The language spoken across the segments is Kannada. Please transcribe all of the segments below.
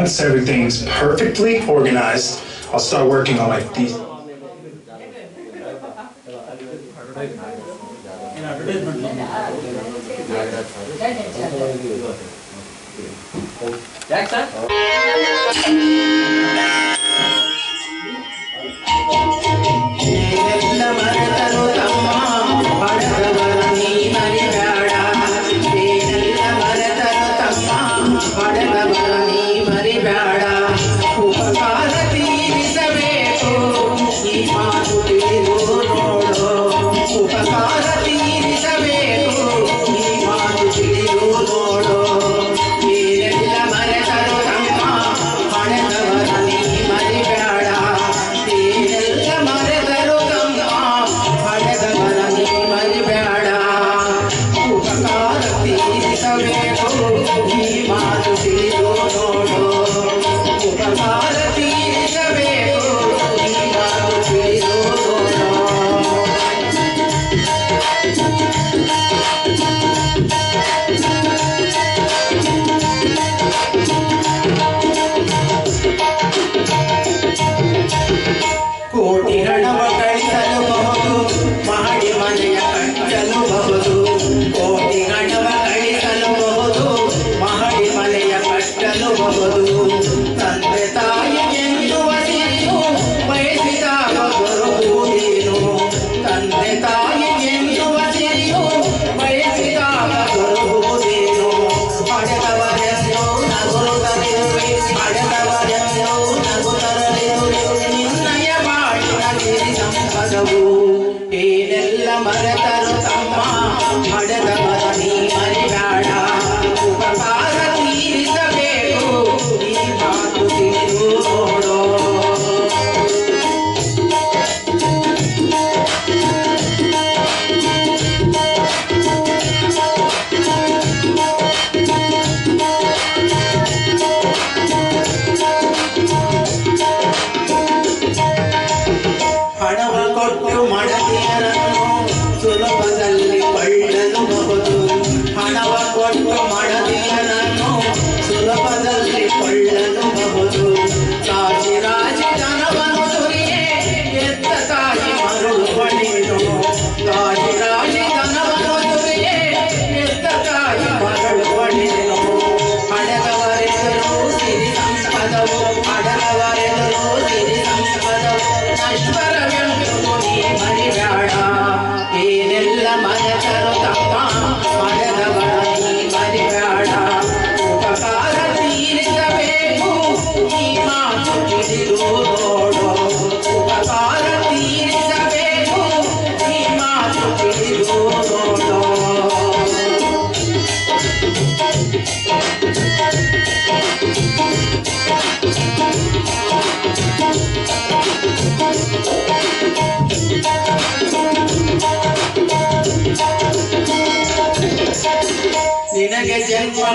once everything's perfectly organized, I'll start working on like these. Jackson?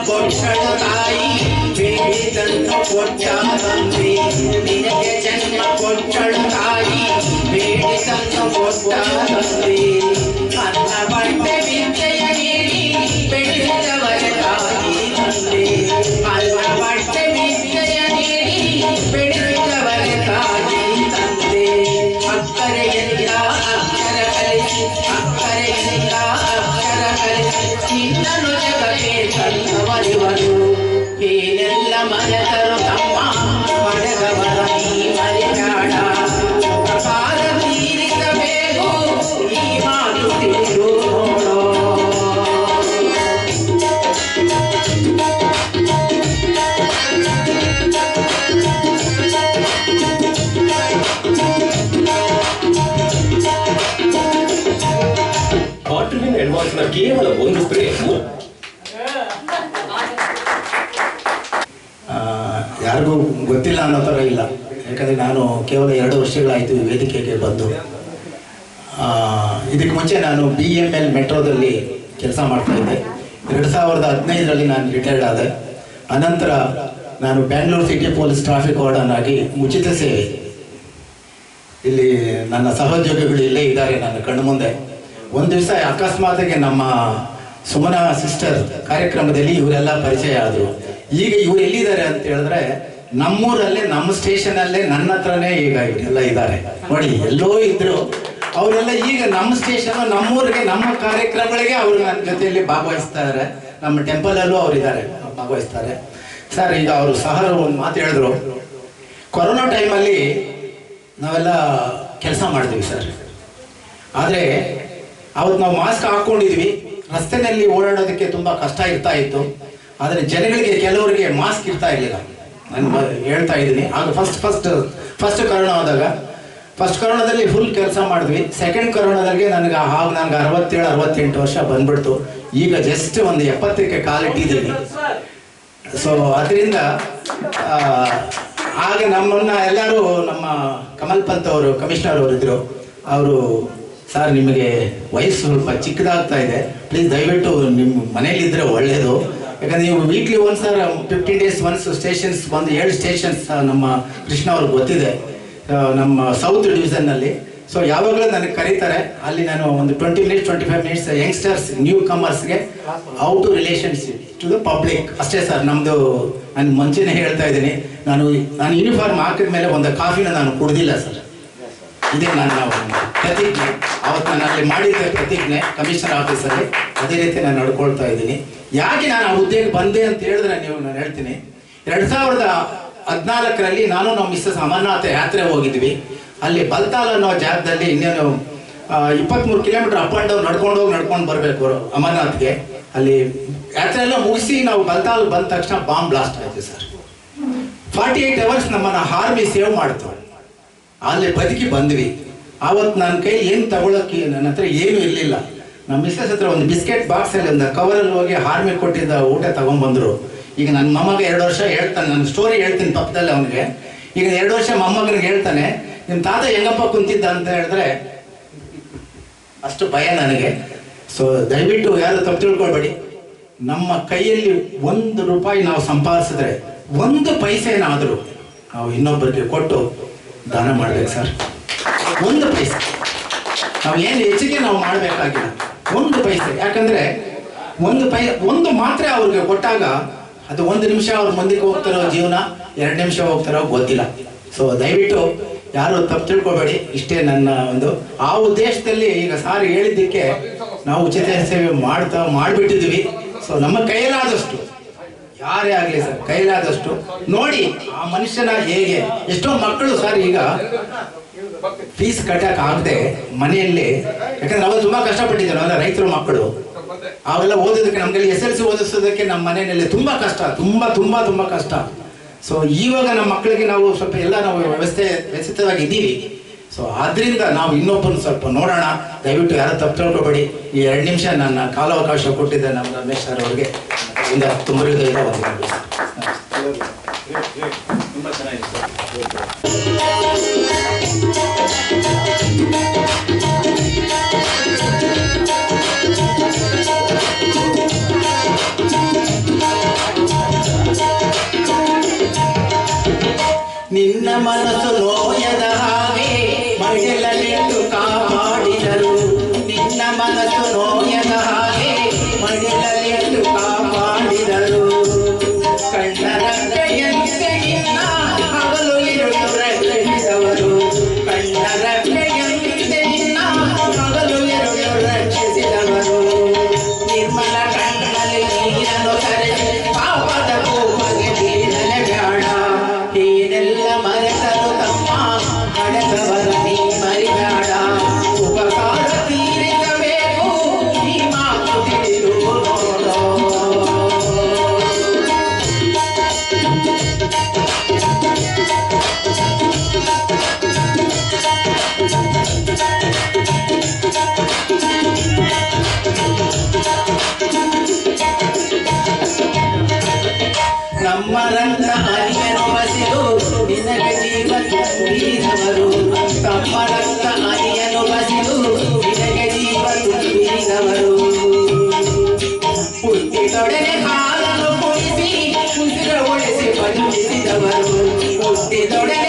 பொற்றத்தாய் பிடி தந்த பொற்றா தம்பி நினைய ஜன்ம பொற்றத்தாய் பிடி தந்த பொற்றா தம்பி ಕೇವಲ ಒಂದು ಪ್ರೇಮು. ಯಾರಿಗೂ ಗೊತ್ತಿಲ್ಲ ಅನ್ನೋ ಥರ ಇಲ್ಲ. ಯಾಕಂದರೆ ನಾನು ಕೇವಲ ಎರಡು ವರ್ಷಗಳಾಯಿತು ವೇದಿಕೆಗೆ ಬಂದು. ಇದಕ್ಕೆ ಮುಂಚೆ ನಾನು ಬಿ ಎಂ ಎಲ್ ಮೆಟ್ರೋದಲ್ಲಿ ಕೆಲಸ ಮಾಡ್ತಾಯಿದ್ದೆ ಎರಡು ಸಾವಿರದ ಹದಿನೈದರಲ್ಲಿ ನಾನು ರಿಟೈರ್ಡ್ ಆದೆ. ಅನಂತರ ನಾನು Bangalore city police traffic warden ಆಗಿ ಉಚಿತ ಸೇವೆ. ಇಲ್ಲಿ ನನ್ನ ಸಹೋದ್ಯೋಗಿಗಳು ಇಲ್ಲೇ ಇದ್ದಾರೆ ನನ್ನ ಕಣ್ಣು ಮುಂದೆ ಒಂದು ದಿವಸ ಅಕಸ್ಮಾತ್ಗೆ ನಮ್ಮ ಸುಮನ ಸಿಸ್ಟರ್ ಕಾರ್ಯಕ್ರಮದಲ್ಲಿ ಇವರೆಲ್ಲ ಪರಿಚಯ ಆದ್ರು. ಈಗ ಇವ್ರು ಎಲ್ಲಿದ್ದಾರೆ ಅಂತ ಹೇಳಿದ್ರೆ, ನಮ್ಮೂರಲ್ಲೇ, ನಮ್ಮ ಸ್ಟೇಷನ್ ಅಲ್ಲೇ ನನ್ನ ಹತ್ರನೇ ಈಗ ಇವರೆಲ್ಲ ಇದ್ದಾರೆ. ನೋಡಿ, ಎಲ್ಲೋ ಇದ್ರು. ಅವರೆಲ್ಲ ಈಗ ನಮ್ಮ ಸ್ಟೇಷನ್, ನಮ್ಮೂರಿಗೆ, ನಮ್ಮ ಕಾರ್ಯಕ್ರಮಗಳಿಗೆ ಅವರು ನನ್ನ ಜೊತೆಯಲ್ಲಿ ಭಾಗವಹಿಸ್ತಾರೆ. ನಮ್ಮ ಟೆಂಪಲ್ ಅಲ್ಲೂ ಅವರಿದ್ದಾರೆ ಭಾಗವಹಿಸ್ತಾರೆ. ಸರ್, ಈಗ ಅವರು ಸಹರು ಒಂದು ಮಾತು ಹೇಳಿದ್ರು. ಕೊರೋನಾ ಟೈಮಲ್ಲಿ ನಾವೆಲ್ಲ ಕೆಲಸ ಮಾಡಿದ್ವಿ ಸರ್. ಆದರೆ ಅವತ್ತು ನಾವು ಮಾಸ್ಕ್ ಹಾಕೊಂಡಿದ್ವಿ. ರಸ್ತೆನಲ್ಲಿ ಓಡಾಡೋದಕ್ಕೆ ತುಂಬಾ ಕಷ್ಟ ಇರ್ತಾ ಇತ್ತು. ಆದರೆ ಜನಗಳಿಗೆ, ಕೆಲವರಿಗೆ ಮಾಸ್ಕ್ ಇರ್ತಾ ಇರಲಿಲ್ಲ. ನಾನು ಹೇಳ್ತಾ ಇದ್ದೀನಿ. ಆಗ ಫಸ್ಟ್ ಫಸ್ಟ್ ಫಸ್ಟ್ ಕರೋನಾ ಆದಾಗ ಫಸ್ಟ್ ಕರೋನಾದಲ್ಲಿ ಫುಲ್ ಕೆಲಸ ಮಾಡಿದ್ವಿ. ಸೆಕೆಂಡ್ ಕರೋನಾದಲ್ಲಿ ನನಗೆ ಆಗ ನನಗೆ ಅರವತ್ತೇಳು, ಅರವತ್ತೆಂಟು ವರ್ಷ ಬಂದ್ಬಿಡ್ತು. ಈಗ ಜಸ್ಟ್ ಒಂದು ಎಪ್ಪತ್ತಕ್ಕೆ ಕಾಲಿಟ್ಟಿದ್ದೀನಿ ಸೊ ಅದರಿಂದ ಆಗ ನಮ್ಮನ್ನ ಎಲ್ಲರೂ ನಮ್ಮ ಕಮಲ್ ಪಂತ್ ಅವರು, ಕಮಿಷನರ್ ಅವರು ಅವರು ಸರ್, ನಿಮಗೆ ವಯಸ್ಸು ಸ್ವಲ್ಪ ಚಿಕ್ಕದಾಗ್ತಾ ಇದೆ. ಪ್ಲೀಸ್ ದಯವಿಟ್ಟು ನಿಮ್ಮ ಮನೆಯಲ್ಲಿದ್ದರೆ ಒಳ್ಳೆಯದು ಯಾಕಂದ್ರೆ ನೀವು weekly once sir fifteen days once stations ಒಂದು ಏಳು ಸ್ಟೇಷನ್ಸ್ ನಮ್ಮ ಕೃಷ್ಣ ಅವ್ರಿಗೆ ಗೊತ್ತಿದೆ. ನಮ್ಮ ಸೌತ್ ಡಿವಿಷನ್ನಲ್ಲಿ ಸೊ ಯಾವಾಗಲೂ ನನಗೆ ಕರೀತಾರೆ. ಅಲ್ಲಿ ನಾನು ಒಂದು twenty minutes twenty five minutes youngsters new ಕಮರ್ಸ್ಗೆ how to relationship to the public ಅಷ್ಟೇ ಸರ್ ನಮ್ಮದು ನಾನು ಮುಂಚೆನೇ ಹೇಳ್ತಾ ಇದ್ದೀನಿ. ನಾನು ನಾನು ಯೂನಿಫಾರ್ಮ್ ಹಾಕಿದ ಮೇಲೆ ಒಂದು ಕಾಫಿನ ನಾನು ಕುಡ್ದಿಲ್ಲ ಸರ್. ಇದೇ ನನ್ನ ಪ್ರತಿಜ್ಞೆ, ಅವತ್ತು ನಾನು ಅಲ್ಲಿ ಮಾಡಿದ ಪ್ರತಿಜ್ಞೆ ಕಮಿಷನರ್ ಆಫೀಸಲ್ಲಿ, ಅದೇ ರೀತಿ ನಾನು ನಡ್ಕೊಳ್ತಾ ಇದ್ದೀನಿ. ಯಾಕೆ ನಾನು ಆ ಹುದ್ದೆಗೆ ಬಂದೆ ಅಂತ ಹೇಳಿದ್ರೆ ನೀವು ನಾನು ಹೇಳ್ತೀನಿ. ಎರಡು ಸಾವಿರದ ಹದಿನಾಲ್ಕರಲ್ಲಿ ನಾನು ನಮ್ಮ ಮಿಸ್ಸಸ್ ಅಮರನಾಥ ಯಾತ್ರೆ ಹೋಗಿದ್ವಿ. ಅಲ್ಲಿ ಬಲ್ತಾಲ್ ಅನ್ನೋ ಜಾಗದಲ್ಲಿ ಇನ್ನೇನು ಇಪ್ಪತ್ತ್ಮೂರು ಕಿಲೋಮೀಟರ್ ಅಪ್ ಆ್ಯಂಡ್ ಡೌನ್ ನಡ್ಕೊಂಡು ಹೋಗಿ ನಡ್ಕೊಂಡು ಬರಬೇಕು ಅಮರನಾಥ್ಗೆ. ಅಲ್ಲಿ ಯಾತ್ರೆ ಎಲ್ಲ ಮುಗಿಸಿ ನಾವು ಬಲ್ತಾಲ್ ಬಂದ ತಕ್ಷಣ ಬಾಂಬ್ ಬ್ಲಾಸ್ಟ್ ಆಯಿತು ಸರ್. ಫಾರ್ಟಿ ಏಯ್ಟ್ ಅವರ್ಸ್ ನಮ್ಮನ್ನು ಹಾರ್ಮಿ ಸೇವ್ ಮಾಡ್ತು. ಅಲ್ಲಿ ಬದುಕಿ ಬಂದ್ವಿ. ಆವತ್ತು ನನ್ನ ಕೈ ಏನು ತಗೊಳಕ್ಕೆ ನನ್ನ ಹತ್ರ ಏನೂ ಇರಲಿಲ್ಲ. ನಮ್ಮ ಮಿಸ್ಸಸ್ ಹತ್ರ ಒಂದು ಬಿಸ್ಕೆಟ್ ಬಾಕ್ಸಲ್ಲಿ ಒಂದು ಕವರಲ್ಲಿ ಹೋಗಿ ಹಾರ್ಮಿ ಕೊಟ್ಟಿದ್ದ ಊಟ ತಗೊಂಡ್ಬಂದ್ರು ಈಗ ನನ್ನ ಮೊಮ್ಮಗ ಎರಡು ವರ್ಷ ಹೇಳ್ತಾನೆ ನನ್ನ ಸ್ಟೋರಿ ಹೇಳ್ತೀನಿ ಪಕ್ಕದಲ್ಲಿ ಅವನಿಗೆ. ಈಗ ಎರಡು ವರ್ಷ ಮೊಮ್ಮಗನಿಗೆ ಹೇಳ್ತಾನೆ ನಿಮ್ಮ ತಾತ ಹೆಂಗಪ್ಪ ಕುಂತಿದ್ದ? ಅಂತ ಹೇಳಿದ್ರೆ, ಅಷ್ಟು ಭಯ ನನಗೆ. ಸೊ ದಯವಿಟ್ಟು ಯಾರು ತಪ್ಪು ತಿಳ್ಕೊಳ್ಬೇಡಿ. ನಮ್ಮ ಕೈಯಲ್ಲಿ ಒಂದು ರೂಪಾಯಿ ನಾವು ಸಂಪಾದಿಸಿದ್ರೆ, ಒಂದು ಪೈಸೆನಾದರೂ ನಾವು ಇನ್ನೊಬ್ಬರಿಗೆ ಕೊಟ್ಟು ದಾನ ಮಾಡ್ಬೇಕು ಸರ್. ಒಂದು ಪೈಸೆ. ನಾವು ಏನು ಹೆಚ್ಚಿಗೆ ನಾವು ಮಾಡಬೇಕಾಗಿಲ್ಲ. ಒಂದು ಪೈಸೆ. ಯಾಕಂದ್ರೆ ಒಂದು ಪೈ, ಒಂದು ಮಾತ್ರೆ ಅವ್ರಿಗೆ ಕೊಟ್ಟಾಗ ಅದು ಒಂದು ನಿಮಿಷ ಅವ್ರ ಮುಂದಕ್ಕೆ ಹೋಗ್ತಾರೋ ಜೀವನ, ಎರಡು ನಿಮಿಷ ಹೋಗ್ತಾರೋ ಗೊತ್ತಿಲ್ಲ. ಸೊ ದಯವಿಟ್ಟು ಯಾರು ತಪ್ಪು ತಿಳ್ಕೊಬೇಡಿ. ಇಷ್ಟೇ ನನ್ನ ಒಂದು, ಆ ಉದ್ದೇಶದಲ್ಲಿ ಈಗ ಸಾರ್ ಹೇಳಿದ್ದಕ್ಕೆ ನಾವು ಉಚಿತ ಸೇವೆ ಮಾಡ್ತಾ ಮಾಡಿಬಿಟ್ಟಿದ್ವಿ ಸೊ ನಮ್ಮ ಕೈಲಾದಷ್ಟು ಯಾರೇ ಆಗಲಿ ಸರ್, ಕೈಲಾದಷ್ಟು ನೋಡಿ ಆ ಮನುಷ್ಯನ ಹೇಗೆ. ಎಷ್ಟೋ ಮಕ್ಕಳು ಸರ್ ಈಗ ಫೀಸ್ ಕಟ್ಟಕ್ ಆಗದೆ ಮನೆಯಲ್ಲಿ, ಯಾಕಂದ್ರೆ ನಾವು ತುಂಬಾ ಕಷ್ಟಪಟ್ಟಿದ್ದೇವೆ ಅಂದ್ರೆ ರೈತರು ಮಕ್ಕಳು. ಅವೆಲ್ಲ ಓದೋದಕ್ಕೆ ನಮ್ಗೆ ಎಸ್ ಎಲ್ ಸಿ ಓದಿಸೋದಕ್ಕೆ ನಮ್ಮ ಮನೆಯಲ್ಲಿ ತುಂಬಾ ಕಷ್ಟ, ತುಂಬಾ ತುಂಬಾ ತುಂಬಾ ಕಷ್ಟ. ಸೊ ಇವಾಗ ನಮ್ಮ ಮಕ್ಕಳಿಗೆ ನಾವು ಸ್ವಲ್ಪ ಎಲ್ಲ ನಾವು ವ್ಯವಸ್ಥೆ ವ್ಯವಸ್ಥಿತವಾಗಿ ಇದ್ದೀವಿ. ಸೊ ಆದ್ರಿಂದ ನಾವು ಇನ್ನೊಬ್ಬನ ಸ್ವಲ್ಪ ನೋಡೋಣ. ದಯವಿಟ್ಟು ಯಾರು ತಪ್ಪು ತಿಳ್ಕೊಬೇಡಿ. ಈ ಎರಡು ನಿಮಿಷ ನನ್ನ ಕಾಲಾವಕಾಶ ಕೊಟ್ಟಿದ್ದೆ ನಮ್ಮ ರಮೇಶ್ ಸರ್ ಅವರಿಗೆ. ಇಂದ ತುಂಬ ಹೃದಯದ ವಂದನೆಗಳು seguidores.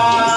God.